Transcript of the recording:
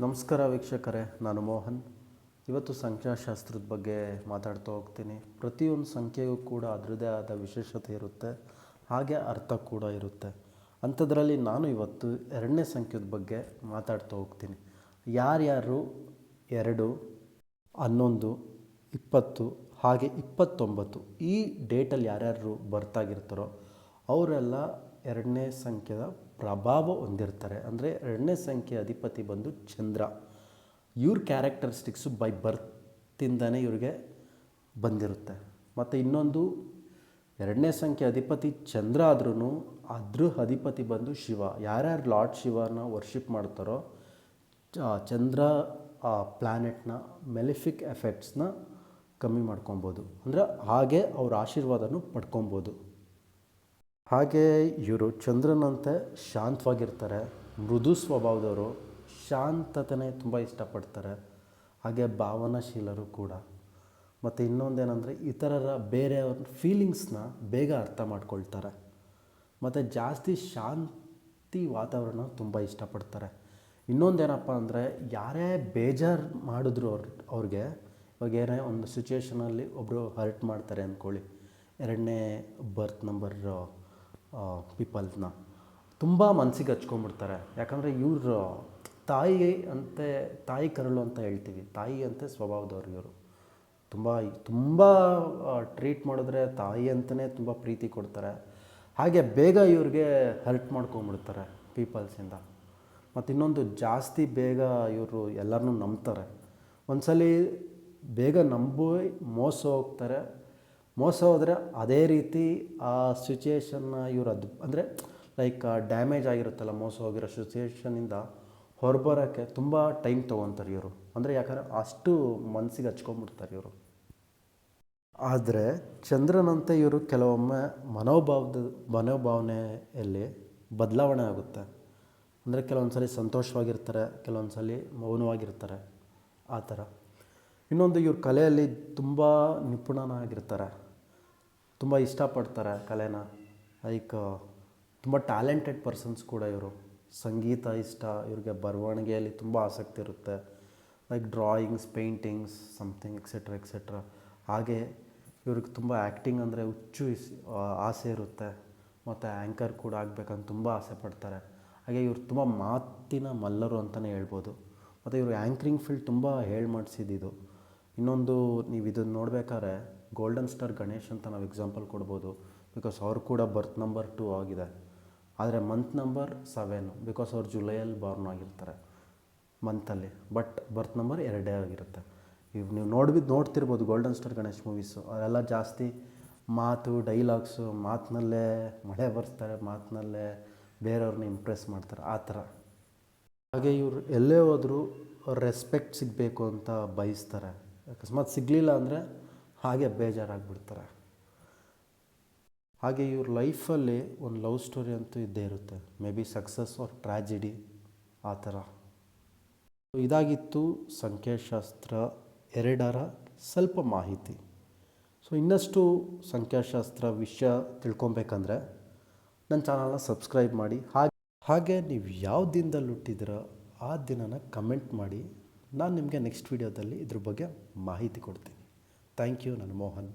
ನಮಸ್ಕಾರ ವೀಕ್ಷಕರೇ, ನಾನು ಮೋಹನ್. ಇವತ್ತು ಸಂಖ್ಯಾಶಾಸ್ತ್ರದ ಬಗ್ಗೆ ಮಾತಾಡ್ತಾ ಹೋಗ್ತೀನಿ. ಪ್ರತಿಯೊಂದು ಸಂಖ್ಯೆಗೂ ಕೂಡ ಅದರದೇ ಆದ ವಿಶೇಷತೆ ಇರುತ್ತೆ, ಹಾಗೆ ಅರ್ಥ ಕೂಡ ಇರುತ್ತೆ. ಅಂಥದ್ರಲ್ಲಿ ನಾನು ಇವತ್ತು ಎರಡನೇ ಸಂಖ್ಯೆದ ಬಗ್ಗೆ ಮಾತಾಡ್ತಾ ಹೋಗ್ತೀನಿ. ಯಾರ್ಯಾರು? ಎರಡು, ಹನ್ನೊಂದು, ಇಪ್ಪತ್ತು, ಹಾಗೆ ಇಪ್ಪತ್ತೊಂಬತ್ತು. ಈ ಡೇಟಲ್ಲಿ ಯಾರ್ಯಾರು ಬರ್ತಾಗಿರ್ತಾರೋ, ಅವರೆಲ್ಲ ಎರಡನೇ ಸಂಖ್ಯೆಯ ಪ್ರಭಾವ ಹೊಂದಿರ್ತಾರೆ. ಅಂದರೆ ಎರಡನೇ ಸಂಖ್ಯೆ ಅಧಿಪತಿ ಬಂದು ಚಂದ್ರ. ಇವ್ರ ಕ್ಯಾರೆಕ್ಟರಿಸ್ಟಿಕ್ಸು ಬೈ ಬರ್ತಿಂದನೇ ಇವ್ರಿಗೆ ಬಂದಿರುತ್ತೆ. ಮತ್ತು ಇನ್ನೊಂದು, ಎರಡನೇ ಸಂಖ್ಯೆ ಅಧಿಪತಿ ಚಂದ್ರ ಆದ್ರೂ ಅದ್ರ ಅಧಿಪತಿ ಬಂದು ಶಿವ. ಯಾರ್ಯಾರು ಲಾರ್ಡ್ ಶಿವನ ವರ್ಷಿಪ್ ಮಾಡ್ತಾರೋ ಚಂದ್ರ, ಆ ಪ್ಲ್ಯಾನೆಟ್ನ ಮೆಲಿಫಿಕ್ ಎಫೆಕ್ಟ್ಸ್ನ ಕಮ್ಮಿ ಮಾಡ್ಕೊಬೋದು. ಅಂದರೆ ಹಾಗೆ ಅವ್ರ ಆಶೀರ್ವಾದನೂ ಪಡ್ಕೊಬೋದು. ಹಾಗೆ ಇವರು ಚಂದ್ರನಂತೆ ಶಾಂತವಾಗಿರ್ತಾರೆ, ಮೃದು ಸ್ವಭಾವದವರು, ಶಾಂತತೆನೇ ತುಂಬ ಇಷ್ಟಪಡ್ತಾರೆ, ಹಾಗೆ ಭಾವನಾಶೀಲರು ಕೂಡ. ಮತ್ತು ಇನ್ನೊಂದೇನೆಂದರೆ ಇತರರ ಬೇರೆಯವ್ರ ಫೀಲಿಂಗ್ಸ್ನ ಬೇಗ ಅರ್ಥ ಮಾಡ್ಕೊಳ್ತಾರೆ. ಮತ್ತು ಜಾಸ್ತಿ ಶಾಂತಿ ವಾತಾವರಣ ತುಂಬ ಇಷ್ಟಪಡ್ತಾರೆ. ಇನ್ನೊಂದೇನಪ್ಪ ಅಂದರೆ ಯಾರೇ ಬೇಜಾರು ಮಾಡಿದ್ರು ಅವ್ರ, ಅವ್ರಿಗೆ ಇವಾಗ ಏನೇ ಒಂದು ಸಿಚುವೇಷನಲ್ಲಿ ಒಬ್ಬರು ಹರ್ಟ್ ಮಾಡ್ತಾರೆ ಅಂದ್ಕೊಳ್ಳಿ ಎರಡನೇ ಬರ್ತ್ ನಂಬರ್ ಪೀಪಲ್ಸ್ನ ತುಂಬ ಮನಸ್ಸಿಗೆ ಹಚ್ಕೊಂಡ್ಬಿಡ್ತಾರೆ. ಯಾಕಂದರೆ ಇವರು ತಾಯಿ ಅಂತೆ, ತಾಯಿ ಕರಳು ಅಂತ ಹೇಳ್ತೀವಿ. ತಾಯಿ ಅಂತೆ ಸ್ವಭಾವದವ್ರು ಇವರು. ತುಂಬ ತುಂಬ ಟ್ರೀಟ್ ಮಾಡಿದ್ರೆ ತಾಯಿ ಅಂತಲೇ ತುಂಬ ಪ್ರೀತಿ ಕೊಡ್ತಾರೆ. ಹಾಗೆ ಬೇಗ ಇವ್ರಿಗೆ ಹರ್ಟ್ ಮಾಡ್ಕೊಂಬಿಡ್ತಾರೆ ಪೀಪಲ್ಸಿಂದ ಮತ್ತು ಇನ್ನೊಂದು ಜಾಸ್ತಿ ಬೇಗ ಇವರು ಎಲ್ಲರನ್ನೂ ನಂಬ್ತಾರೆ. ಒಂದ್ಸಲಿ ಬೇಗ ನಂಬಿ ಮೋಸ ಹೋಗ್ತಾರೆ. ಮೋಸ ಹೋದರೆ ಅದೇ ರೀತಿ ಆ ಸಿಚುಯೇಷನ್ನ ಇವ್ರು ಅದು, ಅಂದರೆ ಲೈಕ್ ಡ್ಯಾಮೇಜ್ ಆಗಿರುತ್ತಲ್ಲ ಮೋಸ ಹೋಗಿರೋ ಸಿಚುಯೇಷನಿಂದ ಹೊರಬರೋಕ್ಕೆ ತುಂಬ ಟೈಮ್ ತೊಗೊತಾರೆ ಇವರು. ಅಂದರೆ ಯಾಕಂದರೆ ಅಷ್ಟು ಮನಸ್ಸಿಗೆ ಹಚ್ಕೊಂಡ್ಬಿಡ್ತಾರೆ ಇವರು. ಆದರೆ ಚಂದ್ರನಂತೆ ಇವರು ಕೆಲವೊಮ್ಮೆ ಮನೋಭಾವದ, ಮನೋಭಾವನೆಯಲ್ಲಿ ಬದಲಾವಣೆ ಆಗುತ್ತೆ. ಅಂದರೆ ಕೆಲವೊಂದು ಸಲ ಸಂತೋಷವಾಗಿರ್ತಾರೆ ಕೆಲವೊಂದು ಸಲ ಮೌನವಾಗಿರ್ತಾರೆ, ಆ ಥರ. ಇನ್ನೊಂದು ಇವ್ರ ಕಲೆಯಲ್ಲಿ ತುಂಬ ನಿಪುಣನಾಗಿರ್ತಾರೆ. ತುಂಬ ಇಷ್ಟಪಡ್ತಾರೆ ಕಲೆನ. ಲೈಕ್, ತುಂಬ ಟ್ಯಾಲೆಂಟೆಡ್ ಪರ್ಸನ್ಸ್ ಕೂಡ ಇವರು. ಸಂಗೀತ ಇಷ್ಟ, ಇವ್ರಿಗೆ ಬರವಣಿಗೆಯಲ್ಲಿ ತುಂಬ ಆಸಕ್ತಿ ಇರುತ್ತೆ. Like drawings, paintings something etcetera etcetera ಹಾಗೆ ಇವ್ರಿಗೆ ತುಂಬ ಆ್ಯಕ್ಟಿಂಗ್ ಅಂದರೆ ಹುಚ್ಚು ಆಸೆ ಇರುತ್ತೆ. ಮತ್ತು ಆ್ಯಂಕರ್ ಕೂಡ ಆಗಬೇಕಂತ ತುಂಬ ಆಸೆ ಪಡ್ತಾರೆ. ಹಾಗೆ ಇವರು ತುಂಬ ಮಾತಿನ ಮಲ್ಲರು ಅಂತಲೇ ಹೇಳ್ಬೋದು. ಮತ್ತು ಇವರು ಆ್ಯಂಕ್ರಿಂಗ್ ಫೀಲ್ಡ್ ತುಂಬ ಹೇಳ್ಮಾಡ್ಸಿದ್ದು ಇನ್ನೊಂದು ನೀವು ಇದನ್ನು ನೋಡ್ಬೇಕಾದ್ರೆ ಗೋಲ್ಡನ್ ಸ್ಟಾರ್ ಗಣೇಶ್ ಅಂತ ನಾವು ಎಕ್ಸಾಂಪಲ್ ಕೊಡ್ಬೋದು. ಬಿಕಾಸ್ ಅವ್ರು ಕೂಡ ಬರ್ತ್ ನಂಬರ್ ಟೂ ಆಗಿದೆ. ಆದರೆ ಮಂತ್ ನಂಬರ್ ಸೆವೆನು ಬಿಕಾಸ್ ಅವ್ರು ಜುಲೈಯಲ್ಲಿ ಬಾರ್ನ್ ಆಗಿರ್ತಾರೆ. ಮಂತಲ್ಲಿ ಬಟ್ ಬರ್ತ್ ನಂಬರ್ ಎರಡೇ ಆಗಿರುತ್ತೆ. ಇವ್ ನೀವು ನೋಡ್ಬಿದ್ದು ನೋಡ್ತಿರ್ಬೋದು ಗೋಲ್ಡನ್ ಸ್ಟಾರ್ ಗಣೇಶ್ ಮೂವೀಸು ಅವರೆಲ್ಲ ಜಾಸ್ತಿ ಮಾತು ಡೈಲಾಗ್ಸು ಮಾತಿನಲ್ಲೇ ಮಳೆ ಬರ್ತಾರೆ, ಮಾತಿನಲ್ಲೇ ಬೇರೆಯವ್ರನ್ನ ಇಂಪ್ರೆಸ್ ಮಾಡ್ತಾರೆ. ಆ ಥರ. ಹಾಗೆ ಇವರು ಎಲ್ಲೇ ಹೋದರೂ ರೆಸ್ಪೆಕ್ಟ್ ಸಿಗಬೇಕು ಅಂತ ಬಯಸ್ತಾರೆ. ಅಕಸ್ಮಾತ್ ಸಿಗಲಿಲ್ಲ ಅಂದರೆ ಹಾಗೆ ಬೇಜಾರಾಗ್ಬಿಡ್ತಾರೆ. ಹಾಗೆ ಇವ್ರ ಲೈಫಲ್ಲಿ ಒಂದು ಲವ್ ಸ್ಟೋರಿ ಅಂತೂ ಇದ್ದೇ ಇರುತ್ತೆ. May be success or tragedy ಆ ಥರ. ಇದಾಗಿತ್ತು ಸಂಖ್ಯಾಶಾಸ್ತ್ರ ಎರಡರ ಸ್ವಲ್ಪ ಮಾಹಿತಿ. ಸೊ ಇನ್ನಷ್ಟು ಸಂಖ್ಯಾಶಾಸ್ತ್ರ ವಿಷಯ ತಿಳ್ಕೊಬೇಕಂದ್ರೆ ನನ್ನ ಚಾನಲ್ನ ಸಬ್ಸ್ಕ್ರೈಬ್ ಮಾಡಿ. ಹಾಗೆ ಹಾಗೆ ನೀವು ಯಾವ ದಿನದಲ್ಲಿ ಹುಟ್ಟಿದಿರೋ ಆ ದಿನನ ಕಮೆಂಟ್ ಮಾಡಿ. ನಾನು ನಿಮಗೆ ನೆಕ್ಸ್ಟ್ ವೀಡಿಯೋದಲ್ಲಿ ಇದ್ರ ಬಗ್ಗೆ ಮಾಹಿತಿ ಕೊಡ್ತೀನಿ. ಥ್ಯಾಂಕ್ ಯು ನಾನು ಮೋಹನ್